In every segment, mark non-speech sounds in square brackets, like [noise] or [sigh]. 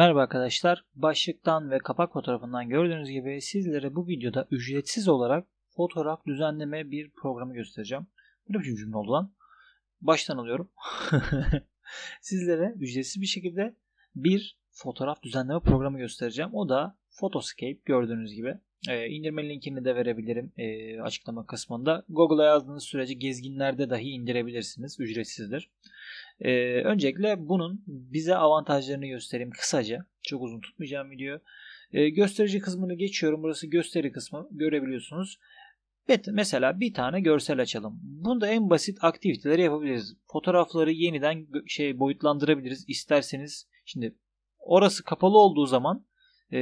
Merhaba arkadaşlar. Başlıktan ve kapak fotoğrafından gördüğünüz gibi sizlere bu videoda ücretsiz olarak fotoğraf düzenleme bir programı göstereceğim. Ne biçim cümle oldu lan? Baştan alıyorum. [laughs] sizlere ücretsiz bir şekilde bir fotoğraf düzenleme programı göstereceğim. O da Photoscape gördüğünüz gibi. E, indirme linkini de verebilirim e, açıklama kısmında. Google'a yazdığınız sürece gezginlerde dahi indirebilirsiniz. Ücretsizdir. Ee, öncelikle bunun bize avantajlarını göstereyim kısaca. Çok uzun tutmayacağım video. Ee, gösterici kısmını geçiyorum. Burası gösteri kısmı. Görebiliyorsunuz. Evet, mesela bir tane görsel açalım. Bunda en basit aktiviteleri yapabiliriz. Fotoğrafları yeniden şey boyutlandırabiliriz. İsterseniz şimdi orası kapalı olduğu zaman e,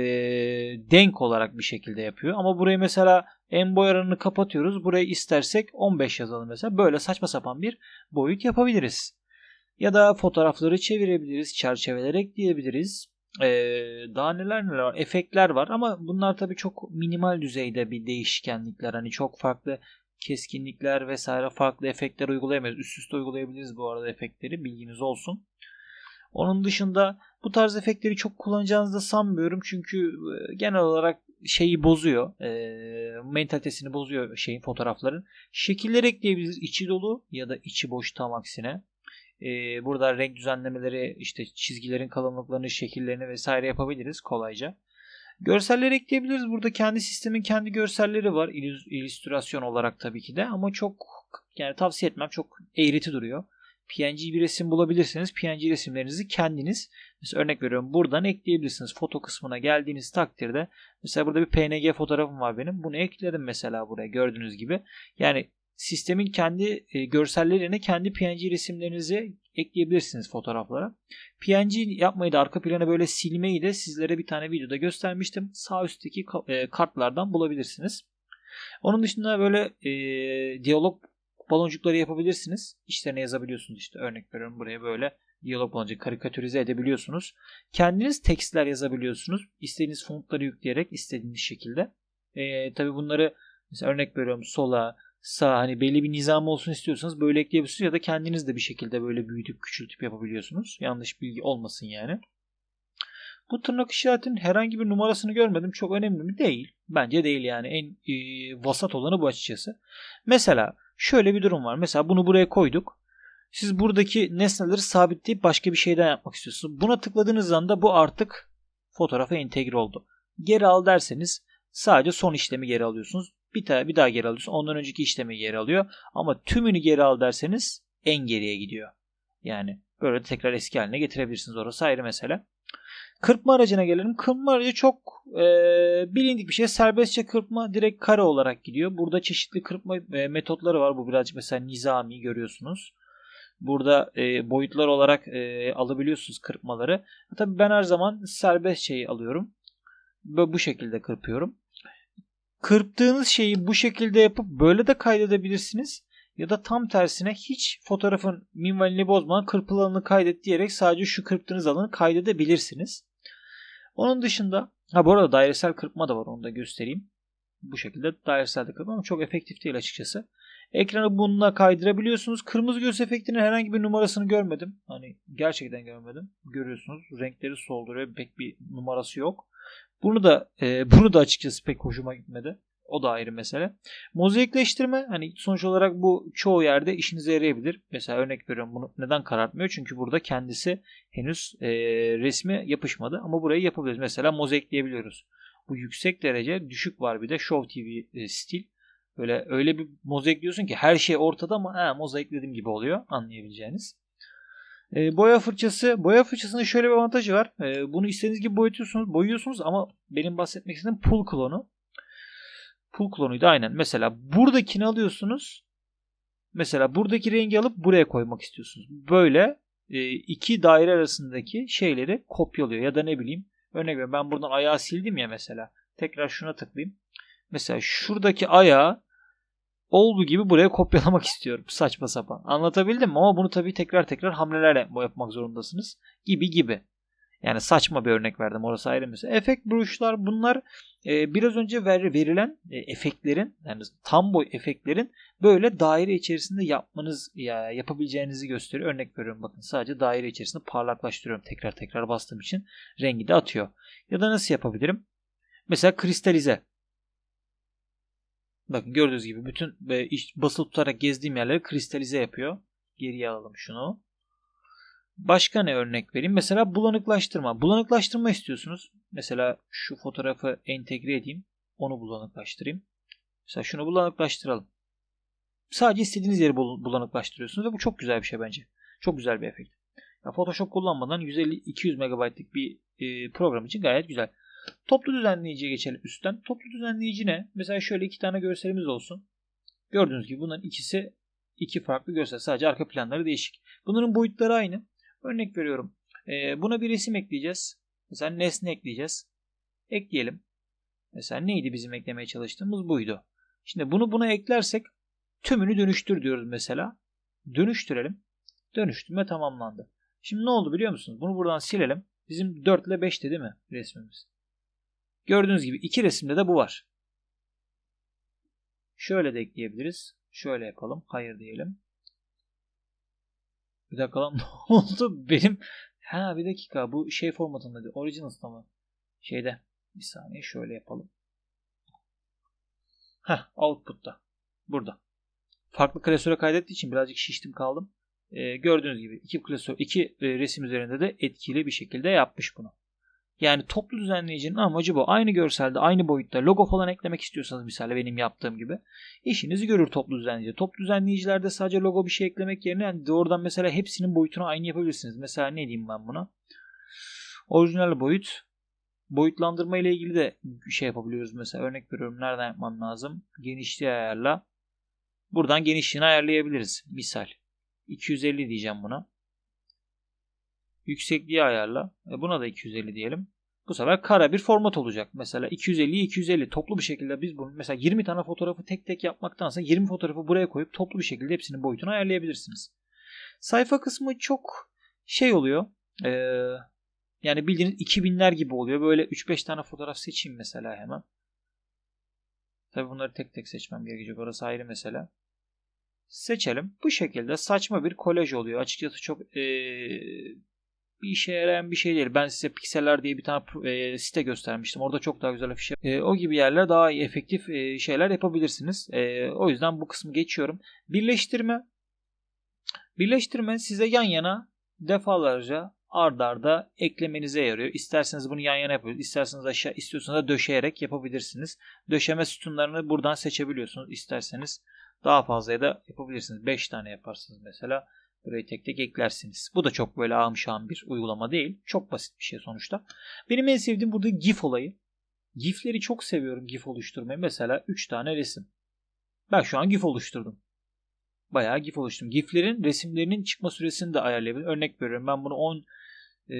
denk olarak bir şekilde yapıyor. Ama burayı mesela en boy aranını kapatıyoruz. Burayı istersek 15 yazalım mesela. Böyle saçma sapan bir boyut yapabiliriz. Ya da fotoğrafları çevirebiliriz, çerçeveler ekleyebiliriz. Ee, daha neler neler var. Efektler var ama bunlar tabii çok minimal düzeyde bir değişkenlikler. Hani çok farklı keskinlikler vesaire farklı efektler uygulayamayız. Üst üste uygulayabiliriz bu arada efektleri bilginiz olsun. Onun dışında bu tarz efektleri çok kullanacağınızı da sanmıyorum. Çünkü e, genel olarak şeyi bozuyor. E, mentalitesini bozuyor şeyin fotoğrafların. Şekiller ekleyebiliriz. içi dolu ya da içi boş tam aksine. Ee, burada renk düzenlemeleri, işte çizgilerin kalınlıklarını, şekillerini vesaire yapabiliriz kolayca. Görseller ekleyebiliriz. Burada kendi sistemin kendi görselleri var. illüstrasyon olarak tabii ki de ama çok yani tavsiye etmem. Çok eğriti duruyor. PNG bir resim bulabilirsiniz. PNG resimlerinizi kendiniz mesela örnek veriyorum buradan ekleyebilirsiniz. Foto kısmına geldiğiniz takdirde mesela burada bir PNG fotoğrafım var benim. Bunu ekledim mesela buraya gördüğünüz gibi. Yani sistemin kendi e, görsellerine kendi PNG resimlerinizi ekleyebilirsiniz fotoğraflara. PNG yapmayı da arka plana böyle silmeyi de sizlere bir tane videoda göstermiştim. Sağ üstteki e, kartlardan bulabilirsiniz. Onun dışında böyle e, diyalog baloncukları yapabilirsiniz. İşlerine yazabiliyorsunuz işte örnek veriyorum buraya böyle diyalog baloncuk karikatürize edebiliyorsunuz. Kendiniz tekstler yazabiliyorsunuz. İstediğiniz fontları yükleyerek istediğiniz şekilde. E, tabii bunları mesela örnek veriyorum sola, sağ hani belli bir nizam olsun istiyorsanız böyle ekleyebilirsiniz ya da kendiniz de bir şekilde böyle büyütüp küçültüp yapabiliyorsunuz. Yanlış bilgi olmasın yani. Bu tırnak işaretinin herhangi bir numarasını görmedim. Çok önemli mi? Değil. Bence değil yani. En e, vasat olanı bu açıkçası. Mesela şöyle bir durum var. Mesela bunu buraya koyduk. Siz buradaki nesneleri sabitleyip başka bir şeyden yapmak istiyorsunuz. Buna tıkladığınız anda bu artık fotoğrafa entegre oldu. Geri al derseniz sadece son işlemi geri alıyorsunuz bir, ta, bir daha geri alıyorsun. Ondan önceki işlemi geri alıyor. Ama tümünü geri al derseniz en geriye gidiyor. Yani böyle tekrar eski haline getirebilirsiniz. Orası ayrı mesele. Kırpma aracına gelelim. Kırpma aracı çok e, bilindik bir şey. Serbestçe kırpma direkt kare olarak gidiyor. Burada çeşitli kırpma e, metotları var. Bu birazcık mesela nizami görüyorsunuz. Burada e, boyutlar olarak e, alabiliyorsunuz kırpmaları. Tabii ben her zaman serbestçeyi alıyorum. Ve bu şekilde kırpıyorum kırptığınız şeyi bu şekilde yapıp böyle de kaydedebilirsiniz. Ya da tam tersine hiç fotoğrafın minvalini bozmadan kırpılı alanını kaydet diyerek sadece şu kırptığınız alanı kaydedebilirsiniz. Onun dışında ha bu arada dairesel kırpma da var onu da göstereyim. Bu şekilde dairesel de kırpma ama çok efektif değil açıkçası. Ekranı bununla kaydırabiliyorsunuz. Kırmızı göz efektinin herhangi bir numarasını görmedim. Hani gerçekten görmedim. Görüyorsunuz renkleri solduruyor. Pek bir numarası yok. Bunu da e, bunu da açıkçası pek hoşuma gitmedi. O da ayrı mesele. Mozaikleştirme hani sonuç olarak bu çoğu yerde işinize yarayabilir. Mesela örnek veriyorum bunu neden karartmıyor? Çünkü burada kendisi henüz e, resmi yapışmadı ama burayı yapabiliriz. Mesela mozaikleyebiliyoruz. Bu yüksek derece düşük var bir de Show TV e, stil. Böyle öyle bir mozaikliyorsun ki her şey ortada ama ha, mozaikledim gibi oluyor anlayabileceğiniz. E, boya fırçası. Boya fırçasının şöyle bir avantajı var. E, bunu istediğiniz gibi boyutuyorsunuz, boyuyorsunuz ama benim bahsetmek istediğim pull klonu. Pull klonuydu aynen. Mesela buradakini alıyorsunuz. Mesela buradaki rengi alıp buraya koymak istiyorsunuz. Böyle e, iki daire arasındaki şeyleri kopyalıyor. Ya da ne bileyim örnek veriyorum ben buradan ayağı sildim ya mesela. Tekrar şuna tıklayayım. Mesela şuradaki ayağı olduğu gibi buraya kopyalamak istiyorum. Saçma sapan. Anlatabildim mi? Ama bunu tabii tekrar tekrar hamlelerle yapmak zorundasınız. Gibi gibi. Yani saçma bir örnek verdim orası ayrı mesela. Efekt bruşlar bunlar e, biraz önce ver, verilen e, efektlerin yani tam boy efektlerin böyle daire içerisinde yapmanız ya yapabileceğinizi gösteriyor. Örnek veriyorum bakın sadece daire içerisinde parlaklaştırıyorum tekrar tekrar bastığım için rengi de atıyor. Ya da nasıl yapabilirim? Mesela kristalize. Bakın gördüğünüz gibi bütün basılı tutarak gezdiğim yerleri kristalize yapıyor. Geriye alalım şunu. Başka ne örnek vereyim? Mesela bulanıklaştırma. Bulanıklaştırma istiyorsunuz. Mesela şu fotoğrafı entegre edeyim. Onu bulanıklaştırayım. Mesela şunu bulanıklaştıralım. Sadece istediğiniz yeri bulanıklaştırıyorsunuz ve bu çok güzel bir şey bence. Çok güzel bir efekt. Ya Photoshop kullanmadan 150-200 MB'lık bir e, program için gayet güzel. Toplu düzenleyiciye geçelim üstten. Toplu düzenleyici ne? Mesela şöyle iki tane görselimiz olsun. Gördüğünüz gibi bunların ikisi iki farklı görsel. Sadece arka planları değişik. Bunların boyutları aynı. Örnek veriyorum. Ee, buna bir resim ekleyeceğiz. Mesela nesne ekleyeceğiz. Ekleyelim. Mesela neydi bizim eklemeye çalıştığımız buydu. Şimdi bunu buna eklersek tümünü dönüştür diyoruz mesela. Dönüştürelim. Dönüştürme tamamlandı. Şimdi ne oldu biliyor musunuz? Bunu buradan silelim. Bizim 4 ile 5'ti değil mi resmimiz? Gördüğünüz gibi iki resimde de bu var. Şöyle de ekleyebiliriz. Şöyle yapalım. Hayır diyelim. Bir dakika lan [laughs] ne oldu? Benim ha bir dakika bu şey formatında Originals'ta mı? Şeyde bir saniye şöyle yapalım. Ha output'ta. Burada. Farklı klasöre kaydettiği için birazcık şiştim kaldım. Ee, gördüğünüz gibi iki klasör, iki e, resim üzerinde de etkili bir şekilde yapmış bunu. Yani toplu düzenleyicinin amacı bu. Aynı görselde, aynı boyutta logo falan eklemek istiyorsanız misal benim yaptığım gibi işinizi görür toplu düzenleyici. Toplu düzenleyicilerde sadece logo bir şey eklemek yerine yani doğrudan mesela hepsinin boyutunu aynı yapabilirsiniz. Mesela ne diyeyim ben buna? Orijinal boyut boyutlandırma ile ilgili de şey yapabiliyoruz mesela. Örnek veriyorum nereden yapmam lazım? Genişliği ayarla. Buradan genişliğini ayarlayabiliriz. Misal. 250 diyeceğim buna. Yüksekliği ayarla. E buna da 250 diyelim. Bu sefer kara bir format olacak. Mesela 250 250 toplu bir şekilde biz bunu mesela 20 tane fotoğrafı tek tek yapmaktansa 20 fotoğrafı buraya koyup toplu bir şekilde hepsinin boyutunu ayarlayabilirsiniz. Sayfa kısmı çok şey oluyor. Ee, yani bildiğiniz 2000'ler gibi oluyor. Böyle 3-5 tane fotoğraf seçeyim mesela hemen. Tabi bunları tek tek seçmem gerekecek. Orası ayrı mesela. Seçelim. Bu şekilde saçma bir kolaj oluyor. Açıkçası çok ee, bir işe yarayan bir şey değil. Ben size Pixeller diye bir tane e, site göstermiştim. Orada çok daha güzel afişler. E, o gibi yerler daha efektif e, şeyler yapabilirsiniz. E, o yüzden bu kısmı geçiyorum. Birleştirme. Birleştirme size yan yana defalarca ard arda eklemenize yarıyor. İsterseniz bunu yan yana yapıyoruz. İsterseniz aşağı istiyorsanız da döşeyerek yapabilirsiniz. Döşeme sütunlarını buradan seçebiliyorsunuz. İsterseniz daha fazla ya da yapabilirsiniz. 5 tane yaparsınız mesela. Burayı tek tek eklersiniz. Bu da çok böyle ağım bir uygulama değil. Çok basit bir şey sonuçta. Benim en sevdiğim burada GIF olayı. GIF'leri çok seviyorum GIF oluşturmayı. Mesela 3 tane resim. Ben şu an GIF oluşturdum. Bayağı GIF oluşturdum. GIF'lerin resimlerinin çıkma süresini de ayarlayabilirim. Örnek veriyorum ben bunu 10 e,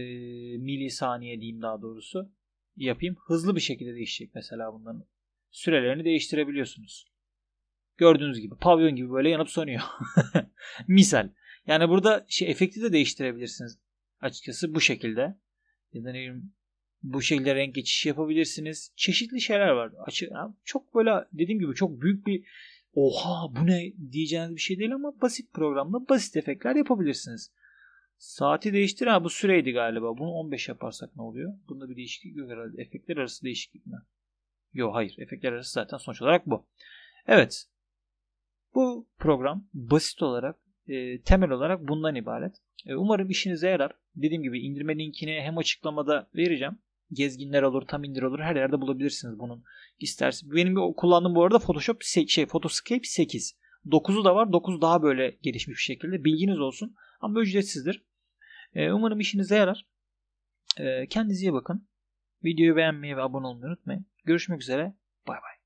milisaniye diyeyim daha doğrusu yapayım. Hızlı bir şekilde değişecek mesela bunların. Sürelerini değiştirebiliyorsunuz. Gördüğünüz gibi pavyon gibi böyle yanıp sönüyor. [laughs] Misal. Yani burada şey efekti de değiştirebilirsiniz. Açıkçası bu şekilde. Ya da ne bileyim, bu şekilde renk geçişi yapabilirsiniz. Çeşitli şeyler var. Açık, çok böyle dediğim gibi çok büyük bir oha bu ne diyeceğiniz bir şey değil ama basit programda basit efektler yapabilirsiniz. Saati değiştir. Ha bu süreydi galiba. Bunu 15 yaparsak ne oluyor? Bunda bir değişiklik yok herhalde. Efektler arası değişiklik mi? Yok hayır. Efektler arası zaten sonuç olarak bu. Evet. Bu program basit olarak e, temel olarak bundan ibaret. E, umarım işinize yarar. Dediğim gibi indirme linkini hem açıklamada vereceğim. Gezginler olur, tam indir olur. Her yerde bulabilirsiniz bunun. İsterseniz. Benim kullandığım bu arada Photoshop şey Photoscape 8. 9'u da var. 9 daha böyle gelişmiş bir şekilde. Bilginiz olsun. Ama ücretsizdir. E, umarım işinize yarar. E, kendinize iyi bakın. Videoyu beğenmeyi ve abone olmayı unutmayın. Görüşmek üzere. Bay bay.